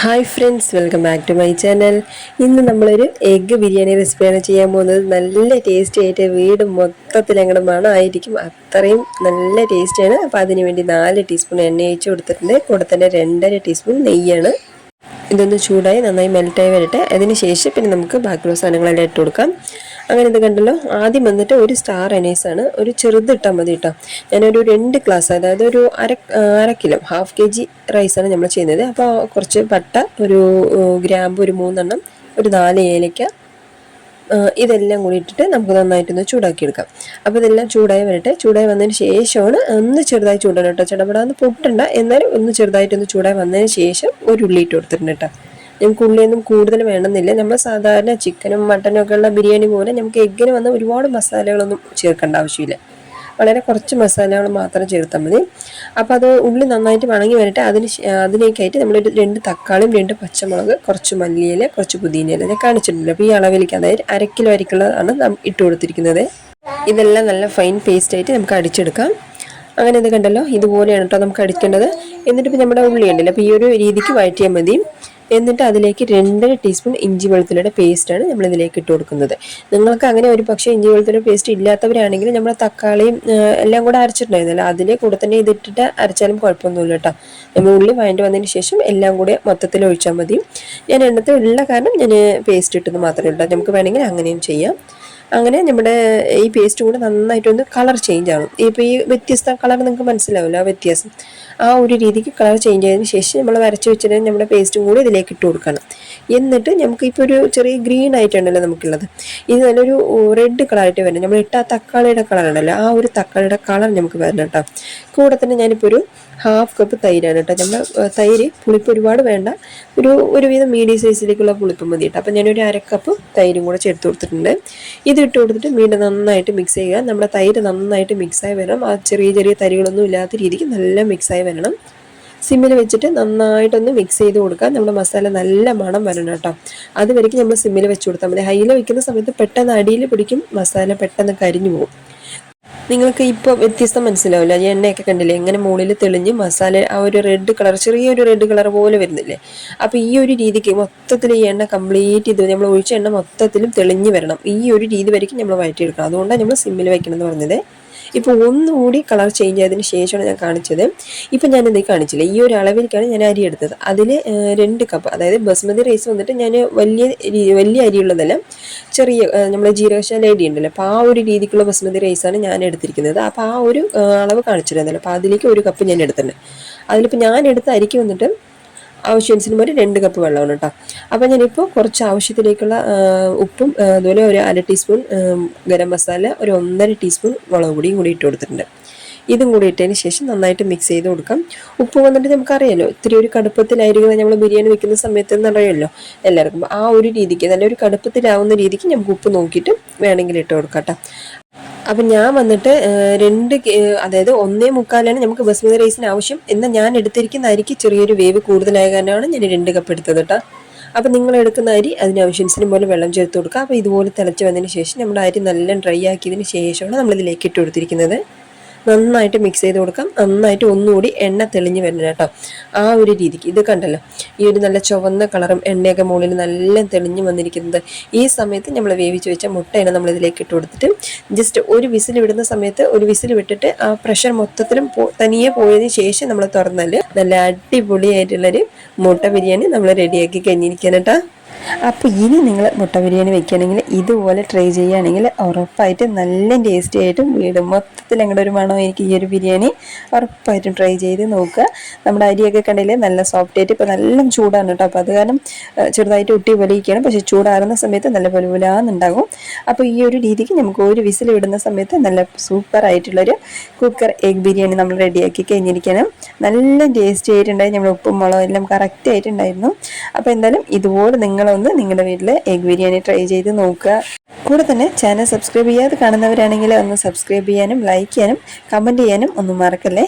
Hi friends welcome back to my channel ഇന്ന് നമ്മളൊരു egg biryani റെസിപ്പിയാണ് ചെയ്യാൻ പോകുന്നത്. നല്ല ടേസ്റ്റി ആയിട്ട് വീട് മൊത്തത്തിൽ അങ്ങോട്ട് മണമായിരിക്കും. അത്രയും നല്ല ടേസ്റ്റിയാണ് അപ്പോൾ അതിന് വേണ്ടി നാല് ടീസ്പൂൺ എണ്ണ ഒഴിച്ച് കൊടുത്തിട്ടുണ്ട്. കൂടെ തന്നെ രണ്ടര ടീസ്പൂൺ നെയ്യാണ്. ഇതൊന്ന് ചൂടായി നന്നായി മെൽറ്റായി വരട്ടെ. അതിന് ശേഷം പിന്നെ നമുക്ക് ബാക്കിയുള്ള സാധനങ്ങളെല്ലാം ഇട്ട് കൊടുക്കാം. അങ്ങനെ ഇത് കണ്ടല്ലോ. ആദ്യം വന്നിട്ട് ഒരു സ്റ്റാർ അനൈസാണ് ഒരു ചെറുത് ഇട്ടാൽ മതി കേട്ടോ ഞാനൊരു രണ്ട് ഗ്ലാസ് അതായത് ഒരു അര അര കിലോ ഹാഫ് കെ ജി റൈസാണ് നമ്മൾ ചെയ്യുന്നത്. അപ്പോൾ കുറച്ച് പട്ട ഒരു ഗ്രാമ്പ് ഒരു മൂന്നെണ്ണം ഒരു നാല് ഏലയ്ക്ക ഇതെല്ലാം കൂടി ഇട്ടിട്ട് നമുക്ക് നന്നായിട്ടൊന്ന് ചൂടാക്കി എടുക്കാം അപ്പോൾ ഇതെല്ലാം ചൂടായി വരട്ടെ. ചൂടായി വന്നതിന് ശേഷമാണ് ഒന്ന് ചെറുതായി ചൂടണം കേട്ടോ ചടപടാന്ന് പൊട്ടണ്ട. എന്നാലും ഒന്ന് ചെറുതായിട്ടൊന്ന് ചൂടായി വന്നതിന് ശേഷം ഒരു ഉള്ളി ഇട്ട് കൊടുത്തിട്ടുണ്ട് കേട്ടോ നമുക്ക് ഉള്ളിയൊന്നും കൂടുതൽ വേണമെന്നില്ല. നമ്മൾ സാധാരണ ചിക്കനും മട്ടനും ഒക്കെ ഉള്ള ബിരിയാണി പോലെ നമുക്ക് എഗ്ഗിന് വന്ന ഒരുപാട് മസാലകളൊന്നും ചേർക്കേണ്ട ആവശ്യമില്ല. വളരെ കുറച്ച് മസാലകൾ മാത്രം ചേർത്താൽ മതി. അപ്പോൾ അത് ഉള്ളി നന്നായിട്ട് വണങ്ങി വരട്ടെ. അതിന് അതിലേക്കായിട്ട് നമ്മൾ രണ്ട് തക്കാളിയും രണ്ട് പച്ചമുളക് കുറച്ച് മല്ലിയില കുറച്ച് പുതിനയില ഞാൻ കാണിച്ചിട്ടുണ്ട്. അപ്പോൾ ഈ അളവിലേക്ക് അതായത് അര കിലോ അരിക്കുള്ളതാണ് ഇട്ട് കൊടുത്തിരിക്കുന്നത്. ഇതെല്ലാം നല്ല ഫൈൻ പേസ്റ്റ് ആയിട്ട് നമുക്ക് അടിച്ചെടുക്കാം. അങ്ങനെ ഇത് കണ്ടല്ലോ ഇതുപോലെയാണ് കേട്ടോ നമുക്ക് അടിക്കേണ്ടത്. എന്നിട്ട് ഇപ്പോൾ നമ്മുടെ ഉള്ളി ഉണ്ടല്ലോ അപ്പോൾ ഈ ഒരു രീതിക്ക് വഴറ്റിയാൽ മതി. എന്നിട്ട് അതിലേക്ക് രണ്ടര ടീസ്പൂൺ ഇഞ്ചി വെളുത്തുള്ളിയുടെ പേസ്റ്റാണ് നമ്മൾ ഇതിലേക്ക് ഇട്ട് കൊടുക്കുന്നത്. നിങ്ങൾക്ക് അങ്ങനെ ഒരു പക്ഷേ ഇഞ്ചി വെളുത്തുള്ളി പേസ്റ്റ് ഇല്ലാത്തവരാണെങ്കിൽ നമ്മൾ തക്കാളിയും എല്ലാം കൂടെ അരച്ചിട്ടുണ്ടായിരുന്നല്ലോ അതിലെ കൂടെ തന്നെ ഇതിട്ടിട്ട് അരച്ചാലും കുഴപ്പമൊന്നുമില്ല കേട്ടോ നമ്മൾ ഉള്ളി വഴണ്ടി വന്നതിന് ശേഷം എല്ലാം കൂടെ മൊത്തത്തിൽ ഒഴിച്ചാൽ മതി. ഞാൻ എണ്ണത്തിൽ ഉള്ള കാരണം ഞാൻ പേസ്റ്റ് ഇട്ടത് മാത്രമേ ഉള്ളൂ നമുക്ക് വേണമെങ്കിൽ അങ്ങനെയും ചെയ്യാം. അങ്ങനെ നമ്മുടെ ഈ പേസ്റ്റ് കൂടെ നന്നായിട്ടൊന്ന് കളർ ചേഞ്ച് ആവും ഇപ്പോൾ ഈ വ്യത്യസ്ത കളർ നിങ്ങൾക്ക് മനസ്സിലാവില്ല ആ വ്യത്യാസം. ആ ഒരു രീതിക്ക് കളർ ചേഞ്ച് ആയതിനു ശേഷം നമ്മൾ വരച്ച് വെച്ചിട്ട് നമ്മുടെ പേസ്റ്റും കൂടി ഇതിലേക്ക് ഇട്ട് കൊടുക്കണം. എന്നിട്ട് നമുക്ക് ഇപ്പോൾ ഒരു ചെറിയ ഗ്രീൻ ആയിട്ടുണ്ടല്ലോ നമുക്കുള്ളത്. ഇത് നല്ലൊരു റെഡ് കളറായിട്ട് വരണം. നമ്മൾ ഇട്ട തക്കാളിയുടെ കളർ ഉണ്ടല്ലോ ആ ഒരു തക്കാളിയുടെ കളർ നമുക്ക് വരണം കേട്ടോ കൂടെ തന്നെ ഞാനിപ്പോൾ ഒരു ഹാഫ് കപ്പ് തൈരാണ് കേട്ടോ. നമ്മൾ തൈര് പുളിപ്പ് ഒരുപാട് വേണ്ട. ഒരു ഒരുവിധം മീഡിയം സൈസിലേക്കുള്ള പുളിപ്പ് മതി കേട്ടോ. അപ്പം ഞാനൊരു അരക്കപ്പ് കപ്പ് തൈരും കൂടെ ചേർത്ത് കൊടുത്തിട്ടുണ്ട്. ഇത് ഇട്ട് കൊടുത്തിട്ട് വീണ്ടും നന്നായിട്ട് മിക്സ് ചെയ്യുക. നമ്മുടെ തൈര് നന്നായിട്ട് മിക്സായി വരണം. ആ ചെറിയ ചെറിയ തരികളൊന്നും ഇല്ലാത്ത രീതിക്ക് നല്ല മിക്സായി വരണം. സിമ്മിൽ വെച്ചിട്ട് നന്നായിട്ടൊന്ന് മിക്സ് ചെയ്ത് കൊടുക്കുക. നമ്മുടെ മസാല നല്ല മണം വരണം കേട്ടോ. അതുവരേക്കും നമ്മൾ സിമ്മിൽ വെച്ച് കൊടുത്താൽ മതി. ഹൈയിൽ വെക്കുന്ന സമയത്ത് പെട്ടെന്ന് അടിയിൽ പിടിക്കും. മസാല പെട്ടെന്ന് കരിഞ്ഞു പോകും. നിങ്ങൾക്ക് ഇപ്പോൾ വ്യത്യസ്തം മനസ്സിലാവില്ല. ഈ എണ്ണയൊക്കെ കണ്ടില്ലേ എങ്ങനെ മുകളിൽ തെളിഞ്ഞ് മസാല ആ ഒരു റെഡ് കളർ ചെറിയൊരു റെഡ് കളർ പോലെ വരുന്നില്ലേ? അപ്പോൾ ഈ ഒരു രീതിക്ക് മൊത്തത്തിൽ ഈ എണ്ണ കംപ്ലീറ്റ് ചെയ്ത് നമ്മൾ ഒഴിച്ച എണ്ണ മൊത്തത്തിലും തെളിഞ്ഞ് വരണം. ഈ ഒരു രീതി വരയ്ക്കും നമ്മൾ വഴറ്റിയെടുക്കണം. അതുകൊണ്ടാണ് നമ്മൾ സിമ്മിൽ വയ്ക്കണം എന്ന് പറഞ്ഞത്. ഇപ്പോൾ ഒന്നുകൂടി കളർ ചേഞ്ച് ആയതിനു ശേഷമാണ് ഞാൻ കാണിച്ചത്. ഇപ്പം ഞാൻ എന്തേ കാണിച്ചില്ല? ഈ ഒരു അളവിലേക്കാണ് ഞാൻ അരി എടുത്തത്. അതിൽ രണ്ട് കപ്പ് അതായത് ബസ്മതി റൈസ് വന്നിട്ട് ഞാൻ വലിയ വലിയ അരിയുള്ളതല്ല ചെറിയ നമ്മുടെ ജീരകശാല അരി ഉണ്ടല്ലോ. അപ്പോൾ ആ ഒരു രീതിക്കുള്ള ബസ്മതി റൈസാണ് ഞാൻ എടുത്തിരിക്കുന്നത്. അപ്പോൾ ആ ഒരു അളവ് കാണിച്ചിരുന്നല്ലോ. അപ്പോൾ അതിലേക്ക് ഒരു കപ്പ് ഞാൻ എടുത്തിട്ടുണ്ട് അതിലിപ്പോൾ ഞാൻ എടുത്ത അരിക്ക് വന്നിട്ട് ആവശ്യാനുസരണം ഒരു രണ്ട് കപ്പ് വെള്ളമാണ് കേട്ടോ. അപ്പോൾ ഞാനിപ്പോൾ കുറച്ച് ആവശ്യത്തിലേക്കുള്ള ഉപ്പും അതുപോലെ ഒരു അര ടീസ്പൂൺ ഗരം മസാല ഒരു ഒന്നര ടീസ്പൂൺ മുളക് പൊടിയും കൂടി ഇട്ട് കൊടുത്തിട്ടുണ്ട്. ഇതും കൂടി ഇട്ടതിന് ശേഷം നന്നായിട്ട് മിക്സ് ചെയ്ത് കൊടുക്കാം. ഉപ്പ് വന്നിട്ട് നമുക്കറിയാമല്ലോ ഇത്തിരി ഒരു കടുപ്പത്തിലായിരിക്കും നമ്മൾ ബിരിയാണി വെക്കുന്ന സമയത്ത് എന്നറിയാമല്ലോ എല്ലാവർക്കും ആ ഒരു രീതിക്ക് നല്ലൊരു കടുപ്പത്തിലാവുന്ന രീതിക്ക് നമുക്ക് ഉപ്പ് നോക്കിയിട്ട് വേണമെങ്കിൽ ഇട്ട് കൊടുക്കാം അപ്പം ഞാൻ വന്നിട്ട് രണ്ട് അതായത് ഒന്നേ മുക്കാലാണ് നമുക്ക് ബസ്മതി റൈസിന് ആവശ്യം. എന്നാൽ ഞാൻ എടുത്തിരിക്കുന്ന അരിക്ക് ചെറിയൊരു വേവ് കൂടുതലായ കാരണമാണ് ഞാൻ രണ്ട് കപ്പ് എടുത്തത് കേട്ടോ അപ്പം നിങ്ങൾ എടുക്കുന്ന അരി അതിന് ആവശ്യത്തിന് പോലെ വെള്ളം ചേർത്ത് കൊടുക്കുക. അപ്പോൾ ഇതുപോലെ തിളച്ച് വന്നതിന് ശേഷം നമ്മുടെ അരി നല്ല ഡ്രൈ ആക്കിയതിന് ശേഷമാണ് നമ്മളിതിലേക്ക് ഇട്ട് കൊടുത്തിരിക്കുന്നത്. നന്നായിട്ട് മിക്സ് ചെയ്ത് കൊടുക്കാം. നന്നായിട്ട് ഒന്നുകൂടി എണ്ണ തെളിഞ്ഞ് വരണം കേട്ടോ. ആ ഒരു രീതിക്ക്. ഇത് കണ്ടല്ലോ. ഈ ഒരു നല്ല ചുവന്ന കളറും എണ്ണയൊക്കെ മുകളിൽ നല്ല തെളിഞ്ഞ് വന്നിരിക്കുന്നത്. ഈ സമയത്ത് നമ്മൾ വേവിച്ച് വെച്ച മുട്ടയാണ് നമ്മൾ ഇതിലേക്ക് ഇട്ട് കൊടുത്തിട്ട് ജസ്റ്റ് ഒരു വിസിൽ വിടുന്ന സമയത്ത് ഒരു വിസിൽ വിട്ടിട്ട് ആ പ്രഷർ മൊത്തത്തിലും തനിയെ പോയതിന് ശേഷം നമ്മൾ തുറന്നാൽ നല്ല അടിപൊളിയായിട്ടുള്ളൊരു മുട്ട ബിരിയാണി നമ്മൾ റെഡിയാക്കി കഴിഞ്ഞിരിക്കണം കേട്ടോ. അപ്പോൾ ഇനി നിങ്ങൾ മുട്ട ബിരിയാണി വെക്കുകയാണെങ്കിൽ ഇതുപോലെ ട്രൈ ചെയ്യുകയാണെങ്കിൽ ഉറപ്പായിട്ട് നല്ല ടേസ്റ്റി ആയിട്ടും വീട് മൊത്തത്തിൽ അങ്ങോട്ട് ഒരു മണോ എനിക്ക് ഈ ഒരു ബിരിയാണി ഉറപ്പായിട്ടും ട്രൈ ചെയ്ത് നോക്കുക. നമ്മുടെ അരിയൊക്കെ കണ്ടില്ലേ നല്ല സോഫ്റ്റ് ആയിട്ട് ഇപ്പോൾ നല്ല ചൂടാണ് കേട്ടോ. അപ്പോൾ അത് കാരണം ചെറുതായിട്ട് ഒട്ടി പൊലിയിക്കുകയാണ്. പക്ഷേ ചൂടാറുന്ന സമയത്ത് നല്ല പോലെ പൊലുപുലാന്നുണ്ടാകും. അപ്പോൾ ഈ ഒരു രീതിക്ക് നമുക്ക് ഒരു വിസിൽ വിടുന്ന സമയത്ത് നല്ല സൂപ്പർ ആയിട്ടുള്ളൊരു കുക്കർ എഗ് ബിരിയാണി നമ്മൾ റെഡിയാക്കി കഴിഞ്ഞിരിക്കണം. നല്ല ടേസ്റ്റി ആയിട്ടുണ്ടായി. നമ്മുടെ ഉപ്പും മുളകും എല്ലാം കറക്റ്റ് ആയിട്ടുണ്ടായിരുന്നു. അപ്പോൾ എന്തായാലും ഇതുപോലെ നിങ്ങൾ ഒന്ന് നിങ്ങളുടെ വീട്ടിൽ എഗ് ബിരിയാണി ട്രൈ ചെയ്ത് നോക്കുക. കൂടെ തന്നെ ചാനൽ സബ്സ്ക്രൈബ് ചെയ്യാതെ കാണുന്നവരാണെങ്കിൽ ഒന്ന് സബ്സ്ക്രൈബ് ചെയ്യാനും ലൈക്ക് ചെയ്യാനും കമന്റ് ചെയ്യാനും ഒന്നും മറക്കല്ലേ?